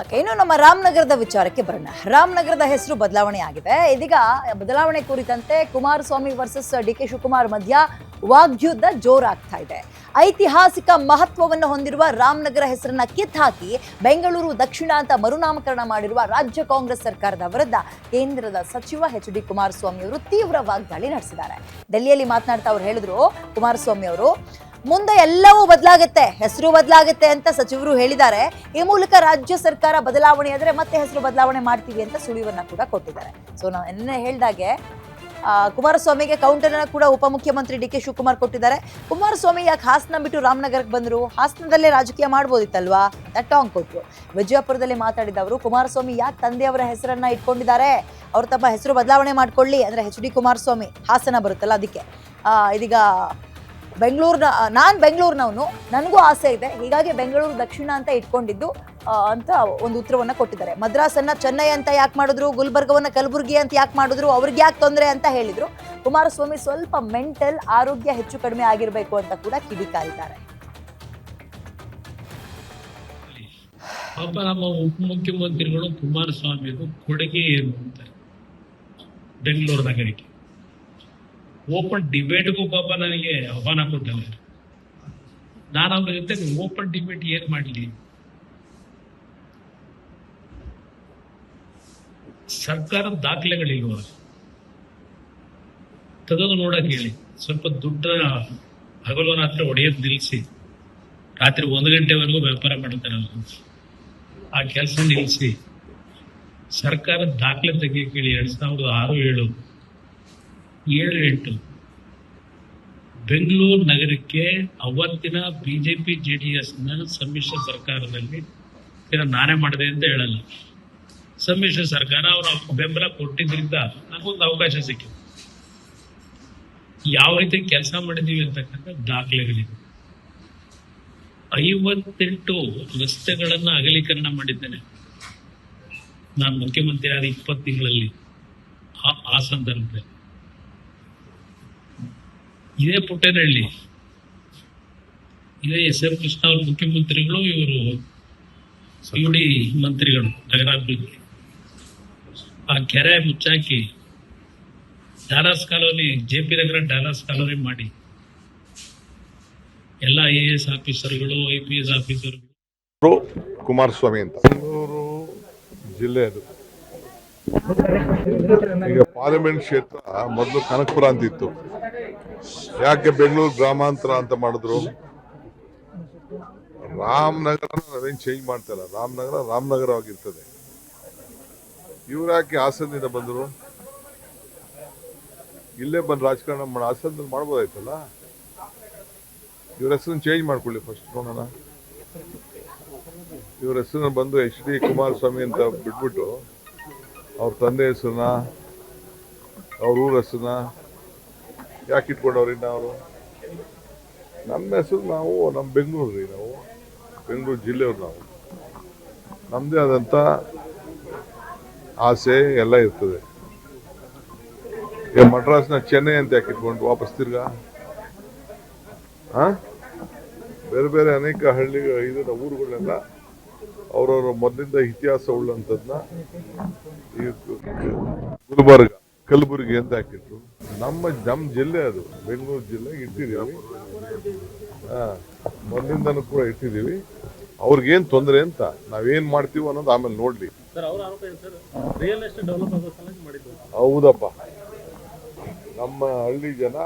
Okay, ಇನ್ನು ನಮ್ಮ ರಾಮನಗರದ ವಿಚಾರಕ್ಕೆ ಬರೋಣ. ರಾಮನಗರದ ಹೆಸರು ಬದಲಾವಣೆ ಆಗಿದೆ. ಇದೀಗ ಬದಲಾವಣೆ ಕುರಿತಂತೆ Kumaraswamy versus D K Shivakumar ಮಧ್ಯ ವಾಗ್ಯುದ್ಧ ಜೋರಾಗ್ತಾ ಇದೆ. ಐತಿಹಾಸಿಕ ಮಹತ್ವವನ್ನು ಹೊಂದಿರುವ ರಾಮನಗರ ಹೆಸರನ್ನ ಕಿತ್ತಾಕಿ ಬೆಂಗಳೂರು ದಕ್ಷಿಣ ಅಂತ ಮರುನಾಮಕರಣ ಮಾಡಿರುವ ರಾಜ್ಯ ಕಾಂಗ್ರೆಸ್ ಸರ್ಕಾರದ ವಿರುದ್ಧ ಕೇಂದ್ರದ ಸಚಿವ ಎಚ್ ಡಿ ಕುಮಾರಸ್ವಾಮಿ ಅವರು ತೀವ್ರ ವಾಗ್ದಾಳಿ ನಡೆಸಿದ್ದಾರೆ. ಡೆಲ್ಲಿಯಲ್ಲಿ ಮಾತನಾಡ್ತಾ ಅವ್ರು ಹೇಳಿದ್ರು ಕುಮಾರಸ್ವಾಮಿ ಅವರು ಮುಂದೆ ಎಲ್ಲವೂ ಬದಲಾಗುತ್ತೆ, ಹೆಸರು ಬದಲಾಗುತ್ತೆ ಅಂತ ಸಚಿವರು ಹೇಳಿದ್ದಾರೆ. ಈ ಮೂಲಕ ರಾಜ್ಯ ಸರ್ಕಾರ ಬದಲಾವಣೆ ಆದರೆ ಮತ್ತೆ ಹೆಸರು ಬದಲಾವಣೆ ಮಾಡ್ತೀವಿ ಅಂತ ಸುಳಿವನ್ನ ಕೂಡ ಕೊಟ್ಟಿದ್ದಾರೆ. ಸೊ ನಾವು ನಿನ್ನೆ ಹೇಳ್ದಾಗೆ ಕುಮಾರಸ್ವಾಮಿಗೆ ಕೌಂಟರ್ ಕೂಡ ಉಪಮುಖ್ಯಮಂತ್ರಿ ಡಿ ಕೆ ಶಿವಕುಮಾರ್ ಕೊಟ್ಟಿದ್ದಾರೆ. ಕುಮಾರಸ್ವಾಮಿ ಯಾಕೆ ಹಾಸನ ಬಿಟ್ಟು ರಾಮನಗರಕ್ಕೆ ಬಂದರು? ಹಾಸನದಲ್ಲೇ ರಾಜಕೀಯ ಮಾಡ್ಬೋದಿತ್ತಲ್ವಾ? ಟಾಂಗ್ ಕೊಟ್ಟರು ವಿಜಯಪುರದಲ್ಲಿ ಮಾತಾಡಿದವರು ಕುಮಾರಸ್ವಾಮಿ ಯಾಕೆ ತಂದೆಯವರ ಹೆಸರನ್ನ ಇಟ್ಕೊಂಡಿದ್ದಾರೆ? ಅವ್ರು ತಮ್ಮ ಹೆಸರು ಬದಲಾವಣೆ ಮಾಡ್ಕೊಳ್ಳಿ. ಅಂದ್ರೆ ಎಚ್ ಡಿ ಕುಮಾರಸ್ವಾಮಿ ಹಾಸನ ಬರುತ್ತಲ್ಲ, ಅದಕ್ಕೆ. ಇದೀಗ ಬೆಂಗಳೂರಿನ ನಾನು ಬೆಂಗಳೂರಿನವನು. ನನಗೂ ಆಸೆ ಇದೆ. ಹೀಗಾಗಿ ಬೆಂಗಳೂರು ದಕ್ಷಿಣ ಅಂತ ಇಟ್ಕೊಂಡಿದ್ದು ಅಂತ ಒಂದು ಉತ್ತರವನ್ನು ಕೊಟ್ಟಿದ್ದಾರೆ. ಮದ್ರಾಸನ್ನು ಚೆನ್ನೈ ಅಂತ ಯಾಕೆ ಮಾಡಿದ್ರು? ಗುಲ್ಬರ್ಗವನ್ನು ಕಲಬುರಗಿ ಅಂತ ಯಾಕೆ ಮಾಡಿದ್ರು? ಅವ್ರಿಗೆ ಯಾಕೆ ತೊಂದರೆ ಅಂತ ಹೇಳಿದರು. ಕುಮಾರಸ್ವಾಮಿ ಸ್ವಲ್ಪ ಮೆಂಟಲ್ ಆರೋಗ್ಯ ಹೆಚ್ಚು ಕಡಿಮೆ ಆಗಿರಬೇಕು ಅಂತ ಕೂಡ ಕಿಡಿಕಾರಿದ್ದಾರೆ ಪಾಪ ನಮ್ಮ ಉಪಮುಖ್ಯಮಂತ್ರಿಗಳು ಕುಮಾರಸ್ವಾಮಿದು ಕೊಡುಗೆ ಏನು ಅಂತಾರೆ ಬೆಂಗಳೂರು ನಗರಕ್ಕೆ. ಓಪನ್ ಡಿಬೇಟ್ಗೂ ಪಾಪ ನನಗೆ ಆಹ್ವಾನ ಕೊಟ್ಟಲ್ಲ ನಾನು ಅವ್ರ ಜೊತೆ ಓಪನ್ ಡಿಬೇಟ್ ಏನ್ ಮಾಡಲಿ? ಸರ್ಕಾರದ ದಾಖಲೆಗಳಿಲ್ವ? ತೆಗೆದು ನೋಡಕ್ ಹೇಳಿ. ಸ್ವಲ್ಪ ದುಡ್ಡ ಹಗಲು ರಾತ್ರಿ ಒಡೆಯೋದು ನಿಲ್ಲಿಸಿ ರಾತ್ರಿ ಒಂದು ಗಂಟೆವರೆಗೂ ವ್ಯಾಪಾರ ಮಾಡ್ತಾರಲ್ಲ ಆ ಕೆಲಸ ನಿಲ್ಲಿಸಿ ಸರ್ಕಾರದ ದಾಖಲೆ ತೆಗಿಯಕ್ಕೆ ಎರಡ್ ಸಾವಿರದ ಆರು ಏಳು ಏಳು ಎಂಟು ಬೆಂಗಳೂರು ನಗರಕ್ಕೆ ಅವತ್ತಿನ ಬಿಜೆಪಿ ಜೆ ಡಿ ಎಸ್ನ ಸಮ್ಮಿಶ್ರ ಸರ್ಕಾರದಲ್ಲಿ ಏನೋ ನಾನೇ ಮಾಡಿದೆ ಅಂತ ಹೇಳಲ್ಲ. ಸಮ್ಮಿಶ್ರ ಸರ್ಕಾರ ಅವರ ಬೆಂಬಲ ಕೊಟ್ಟಿದ್ರಿಂದ ನನಗೊಂದು ಅವಕಾಶ ಸಿಕ್ಕಿತು ಯಾವ ರೀತಿ ಕೆಲಸ ಮಾಡಿದೀವಿ ಅಂತಕ್ಕಂಥ ದಾಖಲೆಗಳಿವೆ. ಐವತ್ತೆಂಟು ರಸ್ತೆಗಳನ್ನು ಅಗಲೀಕರಣ ಮಾಡಿದ್ದೇನೆ. ನಾನು ಮುಖ್ಯಮಂತ್ರಿ ಆದ ಇಪ್ಪತ್ತು ತಿಂಗಳಲ್ಲಿ ಆ ಸಂದರ್ಭದಲ್ಲಿ. ಇದೇ ಪುಟ್ಟೇನಹಳ್ಳಿ. ಇದೇ ಎಸ್ ಎಂ ಕೃಷ್ಣ ಅವರು ಮುಖ್ಯಮಂತ್ರಿಗಳು ಇವರು ಡಿ ಮಂತ್ರಿಗಳು ನಗರಾಭಿವೃದ್ಧಿ ಆ ಕೆರೆ ಮುಚ್ಚಾಕಿ dollars colony J P Nagar dollars colony ಮಾಡಿ. ಎಲ್ಲ ಐ ಎ ಎಸ್ ಆಫೀಸರ್ಗಳು ಐ ಪಿ ಎಸ್ ಆಫೀಸರ್ಗಳು. ಕುಮಾರಸ್ವಾಮಿ ಅಂತ. ಬೆಂಗಳೂರು ಜಿಲ್ಲೆ ಅದು. ಈಗ ಪಾರ್ಲಿಮೆಂಟ್ ಕ್ಷೇತ್ರ ಮೊದಲು ಕನಕಪುರ ಅಂತಿತ್ತು. ಯಾಕೆ ಬೆಂಗಳೂರು ಗ್ರಾಮಾಂತರ ಅಂತ ಮಾಡಿದ್ರು? ರಾಮನಗರ ನಾವೇನು ಚೇಂಜ್ ಮಾಡ್ತಾಯಿಲ್ಲ ರಾಮನಗರ ರಾಮನಗರವಾಗಿರ್ತದೆ ಇವ್ರು ಯಾಕೆ ಹಾಸನದಿಂದ ಬಂದರು? ಇಲ್ಲೇ ಬಂದು ರಾಜಕಾರಣ ಮಾಡಿ, ಹಾಸನದಲ್ಲಿ ಮಾಡ್ಬೋದಾಯ್ತಲ್ಲ? ಇವ್ರ ಹೆಸರನ್ನು ಚೇಂಜ್ ಮಾಡ್ಕೊಳ್ಳಿ ಫಸ್ಟ್ ನೋಡೋಣ ಇವ್ರ ಹೆಸರನ್ನ ಬಂದು ಎಚ್ ಡಿ ಕುಮಾರಸ್ವಾಮಿ ಅಂತ ಬಿಟ್ಬಿಟ್ಟು ಅವ್ರ ತಂದೆ ಹೆಸರನ್ನ, ಅವ್ರ ಊರ ಹೆಸರನ್ನ ಯಾಕೆ ಇಟ್ಕೊಂಡವ್ರಿ ನಾವು ನಮ್ಮ ಹೆಸರು ನಾವು, ನಮ್ಮ ಬೆಂಗಳೂರು ರೀ ನಾವು. ಬೆಂಗಳೂರು ಜಿಲ್ಲೆಯವ್ರು ನಾವು. ನಮ್ಮದೇ ಆದಂಥ ಆಸೆ ಎಲ್ಲ ಇರ್ತದೆ. ಮಡ್ರಾಸ್ನ ಚೆನ್ನೈ ಅಂತ ಯಾಕೆ ಇಟ್ಕೊಂಡು ವಾಪಸ್ ತಿರ್ಗಾ? ಹಾಂ ಬೇರೆ ಬೇರೆ ಅನೇಕ ಹಳ್ಳಿ, ಇದನ್ನ ಊರುಗಳನ್ನೆಲ್ಲ ಅವರವರ ಮೊದಲಿಂದ ಇತಿಹಾಸ ಉಳ್ಳಂಥದ್ದನ್ನ ಗುಲ್ಬರ್ಗ. ಕಲಬುರಗಿ ಅಂತ ಹಾಕಿಟ್ರು ನಮ್ಮ ನಮ್ಮ ಜಿಲ್ಲೆ ಅದು ಬೆಂಗಳೂರು ಜಿಲ್ಲೆ ಇಟ್ಟಿದ್ದೀವಿ. ಮೊದಲಿಂದನೂ ಕೂಡ ಇಟ್ಟಿದ್ದೀವಿ. ಅವ್ರಿಗೇನು ತೊಂದರೆ ಅಂತ ನಾವೇನ್ ಮಾಡ್ತೀವೋ ಅನ್ನೋದು ಆಮೇಲೆ ನೋಡ್ಲಿ. ಹೌದಪ್ಪ. ನಮ್ಮ ಹಳ್ಳಿ ಜನ